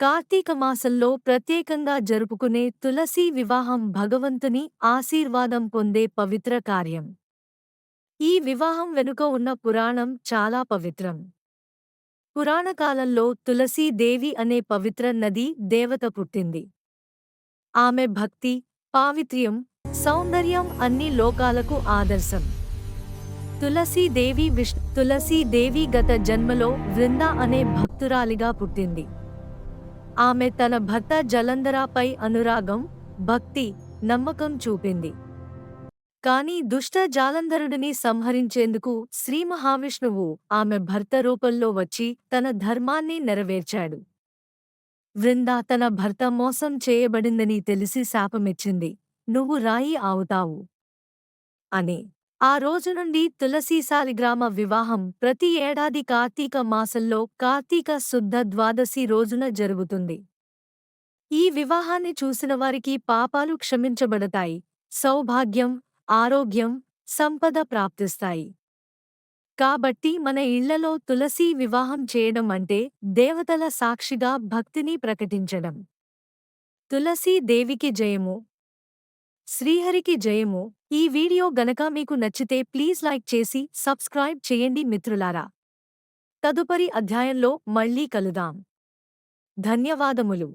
కార్తీక మాసంలో ప్రత్యేకంగా జరుపుకునే తులసీ వివాహం భగవంతుని ఆశీర్వాదం పొందే పవిత్ర కార్యం. ఈ వివాహం వెనుక ఉన్న పురాణం చాలా పవిత్రం. పురాణకాలంలో తులసీ దేవి అనే పవిత్ర నది దేవత పుట్టింది. ఆమె భక్తి పావిత్ర్యం సౌందర్యం అన్ని లోకాలకు ఆదర్శం. తులసీదేవి విష్ తులసీదేవి గత జన్మలో వృంద అనే భక్తురాలిగా పుట్టింది. ఆమె తన భర్త జలంధరాపై అనురాగం భక్తి నమ్మకం చూపింది. కాని దుష్ట జాలంధరుడిని సంహరించేందుకు శ్రీ మహావిష్ణువు ఆమె భర్త రూపంలో వచ్చి తన ధర్మాన్ని నెరవేర్చాడు. వృందా తన భర్త మోసం చేయబడిందని తెలిసి శాపమిచ్చింది. నువ్వు రాయి ఆవుతావు అని ఆ రోజు నుండి తులసీసాలిగ్రామ వివాహం ప్రతి ఏడాది కార్తీక మాసంలో కార్తీక శుద్ధ ద్వాదశి రోజున జరుగుతుంది. ఈ వివాహాన్ని చూసిన వారికి పాపాలు క్షమించబడతాయి సౌభాగ్యం ఆరోగ్యం సంపద ప్రాప్తిస్తాయి. కాబట్టి మన ఇళ్ళలో తులసీ వివాహం చేయడం అంటే దేవతల సాక్షిగా భక్తిని ప్రకటించడం. తులసీ దేవికి జయము శ్రీహరికి జయము. ఈ వీడియో గనక మీకు నచ్చితే ప్లీజ్ లైక్ చేసి సబ్స్క్రైబ్ చేయండి మిత్రులారా. తదుపరి అధ్యాయంలో మళ్ళీ కలుదాం. ధన్యవాదములు.